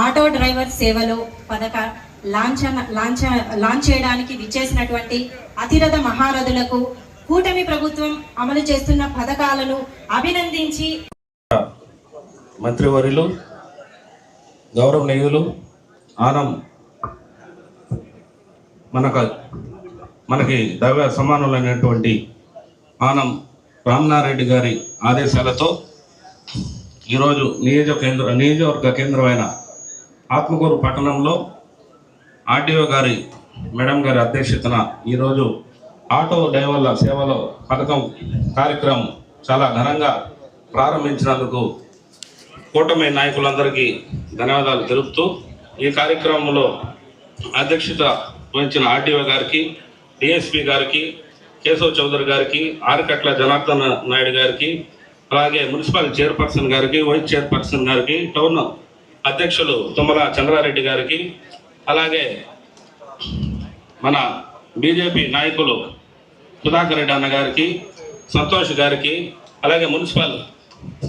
Auto driver సేవలో పథక లాంఛన లాంఛ launch చేయడానికి విచ్చేసినటువంటి అతిరథ మహారథులకు కూటమి ప్రభుత్వం అమలు చేస్తున్న పథకాలను అభినందించి మంత్రివర్యులు గౌరవనీయులు ఆనం మనకు మనకి దైవ సమానులైనటువంటి ఆనం రామనారెడ్డి గారి ఆదేశాలతో ఈరోజు నియోజక కేంద్ర నియోజకవర్గ కేంద్రమైన ఆత్మకూరు పట్టణంలో ఆర్డీఓ గారి మేడం గారి అధ్యక్షతన ఈరోజు ఆటో డ్రైవర్ల సేవలో పథకం కార్యక్రమం చాలా ఘనంగా ప్రారంభించినందుకు కూటమి నాయకులందరికీ ధన్యవాదాలు తెలుపుతూ ఈ కార్యక్రమంలో అధ్యక్షత వహించిన ఆర్డీఓ గారికి డిఎస్పి గారికి కేశవ్ చౌదరి గారికి ఆరికట్ల జనార్దన్ నాయుడు గారికి అలాగే మున్సిపల్ చైర్పర్సన్ గారికి వైస్ చైర్పర్సన్ గారికి టౌన్ అధ్యక్షులు తుమ్మల చంద్రారెడ్డి గారికి అలాగే మన బీజేపీ నాయకులు సుధాకర్ రెడ్డి అన్న గారికి సంతోష్ గారికి అలాగే మున్సిపల్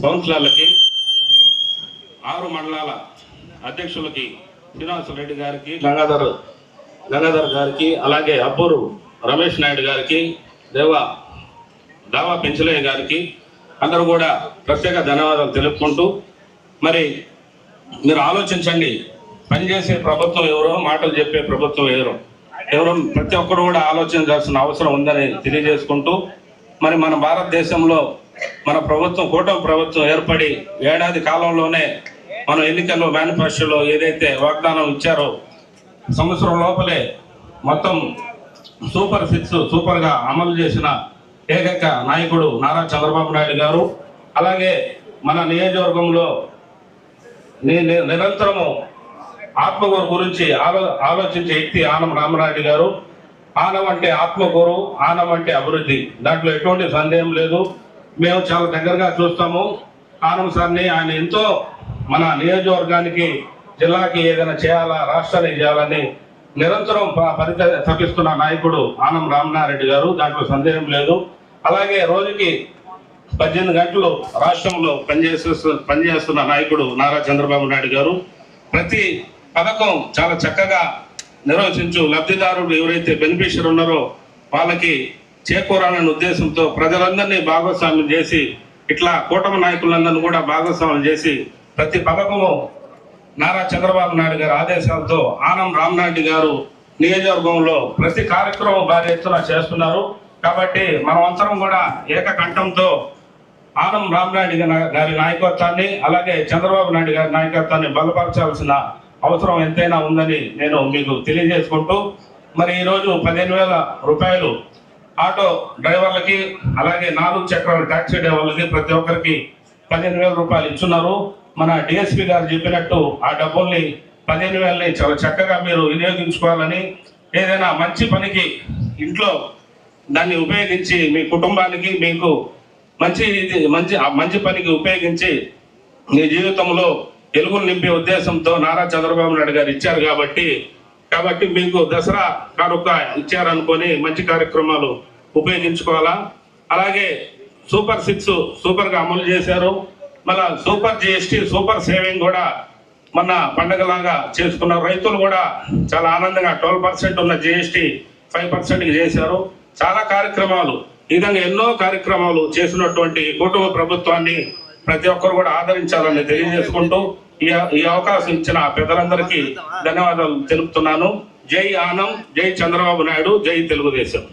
కౌన్సిలర్లకి ఆరు మండలాల అధ్యక్షులకి శ్రీనివాసరెడ్డి గారికి గంగాధర్ గంగాధర్ గారికి అలాగే అబ్బూరు రమేష్ నాయుడు గారికి దేవా దావా పెంచలయ్య గారికి అందరూ కూడా ప్రత్యేక ధన్యవాదాలు తెలుపుకుంటూ మరి మీరు ఆలోచించండి. పనిచేసే ప్రభుత్వం ఎవరో మాటలు చెప్పే ప్రభుత్వం ఎవరో. ఎవరో ప్రతి ఒక్కరు కూడా ఆలోచించాల్సిన అవసరం ఉందని తెలియజేసుకుంటూ మరి మన భారతదేశంలో మన ప్రభుత్వం కూటమి ప్రభుత్వం ఏర్పడి ఏడాది కాలంలోనే మనం ఎన్నికల్లో మేనిఫెస్టోలో ఏదైతే వాగ్దానం ఇచ్చారో సంవత్సరం లోపలే మొత్తం సూపర్ సిక్స్ సూపర్గా అమలు చేసిన ఏకైక నాయకుడు నారా చంద్రబాబు నాయుడు గారు అలాగే మన నియోజకవర్గంలో నిరంతరము ఆత్మగూరు గురించి ఆలో ఆలోచించే వ్యక్తి ఆనం రామనాయుడు గారు. ఆనం అంటే ఆత్మగురు ఆనం అంటే అభివృద్ధి. దాంట్లో ఎటువంటి సందేహం లేదు. మేము చాలా దగ్గరగా చూస్తాము. ఆనం సార్ని ఆయన ఎంతో మన నియోజకవర్గానికి జిల్లాకి ఏదైనా చేయాలా రాష్ట్రానికి చేయాలని నిరంతరం ప- పరిత తప్పిస్తున్న నాయకుడు ఆనం రామనారెడ్డి గారు. దాంట్లో సందేహం లేదు. అలాగే రోజుకి పద్దెనిమిది గంటలు రాష్ట్రంలో పనిచేసే పనిచేస్తున్న నాయకుడు నారా చంద్రబాబు నాయుడు గారు ప్రతి పథకం చాలా చక్కగా నిర్వచించు లబ్ధిదారుడు ఎవరైతే బెనిఫిషియర్ ఉన్నారో వాళ్ళకి చేకూరాలనే ఉద్దేశంతో ప్రజలందరినీ భాగస్వామ్యం చేసి ఇట్లా కూటమి నాయకులందరినీ కూడా భాగస్వామ్యం చేసి ప్రతి పథకము నారా చంద్రబాబు నాయుడు గారి ఆదేశాలతో ఆనం రామ్నాయుడు గారు నియోజకవర్గంలో ప్రతి కార్యక్రమం భారీ ఎత్తున చేస్తున్నారు. కాబట్టి మనం కూడా ఏకకంఠంతో ఆనం రామనాయుడు గారి- గారి నాయకత్వాన్ని అలాగే చంద్రబాబు నాయుడు గారి నాయకత్వాన్ని బలపరచాల్సిన అవసరం ఎంతైనా ఉందని నేను మీకు తెలియజేసుకుంటూ మరి ఈరోజు పదిహేను వేల రూపాయలు ఆటో డ్రైవర్లకి అలాగే నాలుగు చక్రాల ట్యాక్సీ డ్రైవర్లకి ప్రతి ఒక్కరికి పదిహేను వేల రూపాయలు ఇచ్చున్నారు. మన డిఎస్పీ గారు చెప్పినట్టు ఆ డబ్బుల్ని పదిహేను వేలని చాలా చక్కగా మీరు వినియోగించుకోవాలని ఏదైనా మంచి పనికి ఇంట్లో దాన్ని ఉపయోగించి మీ కుటుంబానికి మీకు మంచి ఇది మంచి మంచి పనికి ఉపయోగించి మీ జీవితంలో ఎలుగులు నింపే ఉద్దేశంతో నారా చంద్రబాబు నాయుడు గారు ఇచ్చారు కాబట్టి కాబట్టి మీకు దసరా కానుక ఇచ్చారనుకొని మంచి కార్యక్రమాలు ఉపయోగించుకోవాలా? అలాగే సూపర్ సిక్స్ సూపర్గా అమలు చేశారు. మళ్ళా సూపర్ జిఎస్టి సూపర్ సేవింగ్ కూడా మొన్న పండగలాగా చేసుకున్నారు. రైతులు కూడా చాలా ఆనందంగా ట్వెల్వ్ పర్సెంట్ ఉన్న జిఎస్టీ ఫైవ్ పర్సెంట్కి చేశారు. చాలా కార్యక్రమాలు ఈ విధంగా ఎన్నో కార్యక్రమాలు చేసినటువంటి కుటుంబ ప్రభుత్వాన్ని ప్రతి ఒక్కరు కూడా ఆదరించాలని తెలియజేసుకుంటూ ఈ అవకాశం ఇచ్చిన పెద్దలందరికీ ధన్యవాదాలు తెలుపుతున్నాను. జై ఆనం జై చంద్రబాబు నాయుడు జై తెలుగుదేశం.